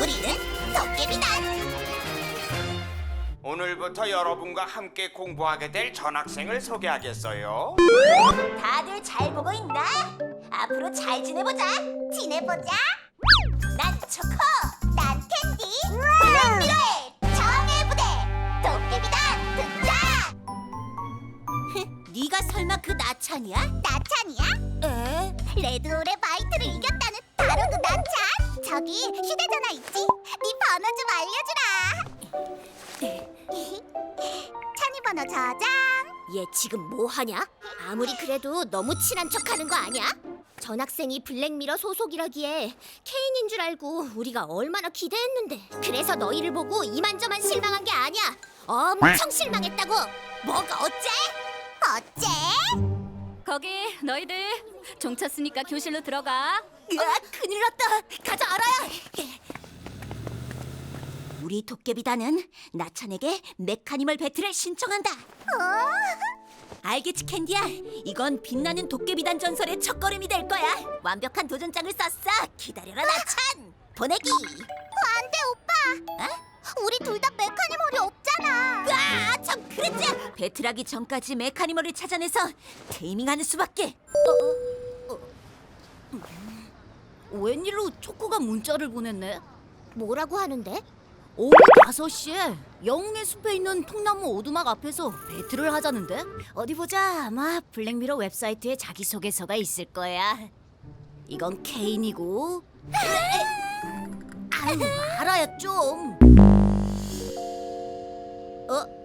우리는 도깨비단. 오늘부터 여러분과 함께 공부하게 될 전학생을 소개하겠어요. 다들 잘 보고 있나? 앞으로 잘 지내보자. 지내보자. 난 초코, 난 캔디. 블랙미러의 정의 부대 도깨비단 등장. 네가 설마 그 나찬이야? 나찬이야? 에? 레드올의 바 저기 휴대전화 있지? 네 번호 좀 알려주라. 찬이 번호 저장. 얘 지금 뭐 하냐? 아무리 그래도 너무 친한 척하는 거 아니야? 전 학생이 블랙미러 소속이라기에 케인인 줄 알고 우리가 얼마나 기대했는데 그래서 너희를 보고 이만저만 실망한 게 아니야 엄청 실망했다고 뭐가 어째? 어째? 거기 너희들 종 쳤으니까 교실로 들어가. 으아 큰일 났다. 가자 알아야 우리 도깨비단은 나찬에게 메카니멀 배틀을 신청한다. 어? 알겠지 캔디야? 이건 빛나는 도깨비단 전설의 첫걸음이 될 거야. 완벽한 도전장을 썼어. 기다려라 나찬. 보내기. 안돼 오빠. 우리 둘 다 메카니멀이 없잖아. 아, 참 그랬지. 배틀하기 전까지 메카니멀을 찾아내서 테이밍하는 수밖에. 어, 웬일로 초코가 문자를 보냈네? 뭐라고 하는데? 오후 5시에 영웅의 숲에 있는 통나무 오두막 앞에서 배틀을 하자는데? 어디 보자. 아마 블랙미러 웹사이트에 자기소개서가 있을 거야. 이건 케인이고 아유, 알아야 좀. 어?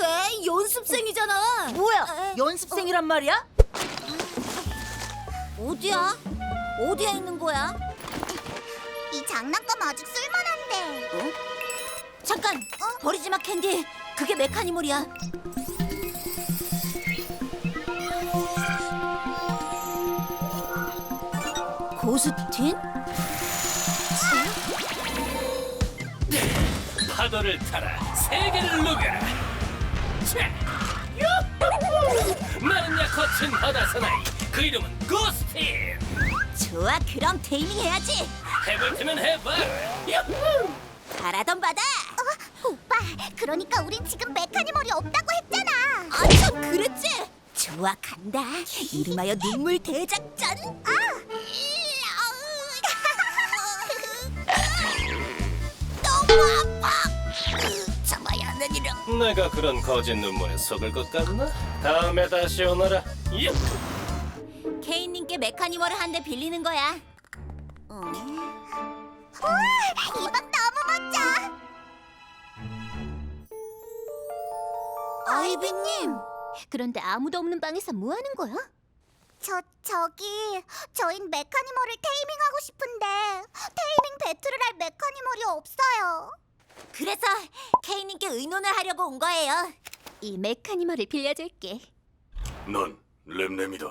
에이 연습생이잖아. 뭐야? 연습생이란 말이야? 어디야? 어디에 있는 거야? 이 장난감 아직 쓸만한데. 어? 잠깐 버리지 마 캔디. 그게 메카니멀이야. 고스틴? 파도를 타라 세계를 자, 유후! 나는야 거친 바다 사나이 그 이름은 고스틴 좋아, 그럼 테이밍 해야지. 해볼 테면 해봐! 바라던 바다. 어, 오빠, 그러니까 우린 지금 메카니멀이 없다고 했잖아. 아, 참 그랬지. 좋아, 간다. 이름하여 눈물 대작전. 아! 너무 아파. 참아야 하는 이름. 내가 그런 거짓 눈물에 속을 것 같나? 다음에 다시 오너라 유후! 케인님께 메카니멀을 한 대 빌리는 거야. 우와, 이 방 너무 멋져. 아이비님. 그런데 아무도 없는 방에서 뭐 하는 거야? 저 저기 저흰 메카니멀을 테이밍하고 싶은데 테이밍 배틀을 할 메카니멀이 없어요. 그래서 케인님께 의논을 하려고 온 거예요. 이 메카니멀을 빌려줄게. 넌 램램이다.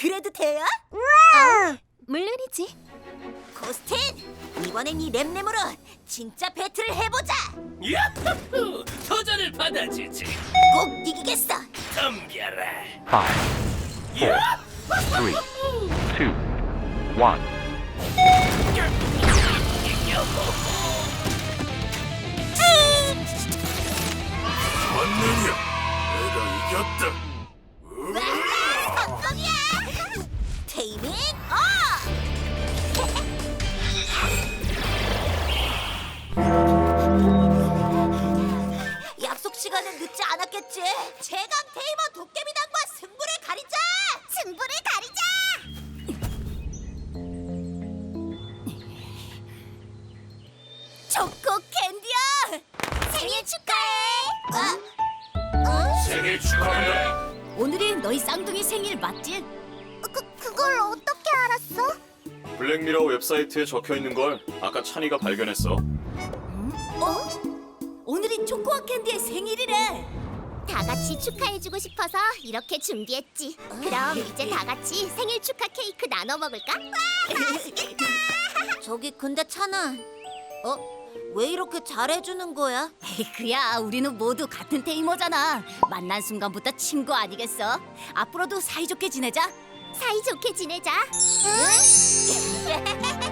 그래도 돼요? 물론이지. 고스틴, 이번엔 이 램램으로 진짜 배틀을 해보자. 야후! 도전을 받아주지 꼭 이기겠어. 덤벼라 Five, four, three, two, one. 왔느 약속 시간은 늦지 않았겠지. 제강 테이머 도깨비단과 승부를 가리자. 승부를 가리자. 초코 캔디야. 생일 축하해. 어? 생일 축하한다. 오늘이 너희 쌍둥이 생일 맞지? 그 그걸 어떻게 알았어? 블랙미러 웹사이트에 적혀 있는 걸 아까 찬이가 발견했어. 오늘이 초코와 캔디의 생일이래. 다 같이 축하해주고 싶어서 이렇게 준비했지. 그럼 이제 다 같이 생일 축하 케이크 나눠 먹을까? 저기 근데 찬아, 어? 왜 이렇게 잘해주는 거야? 에이, 그야 우리는 모두 같은 테이머잖아. 만난 순간부터 친구 아니겠어? 앞으로도 사이좋게 지내자. 사이좋게 지내자. 응?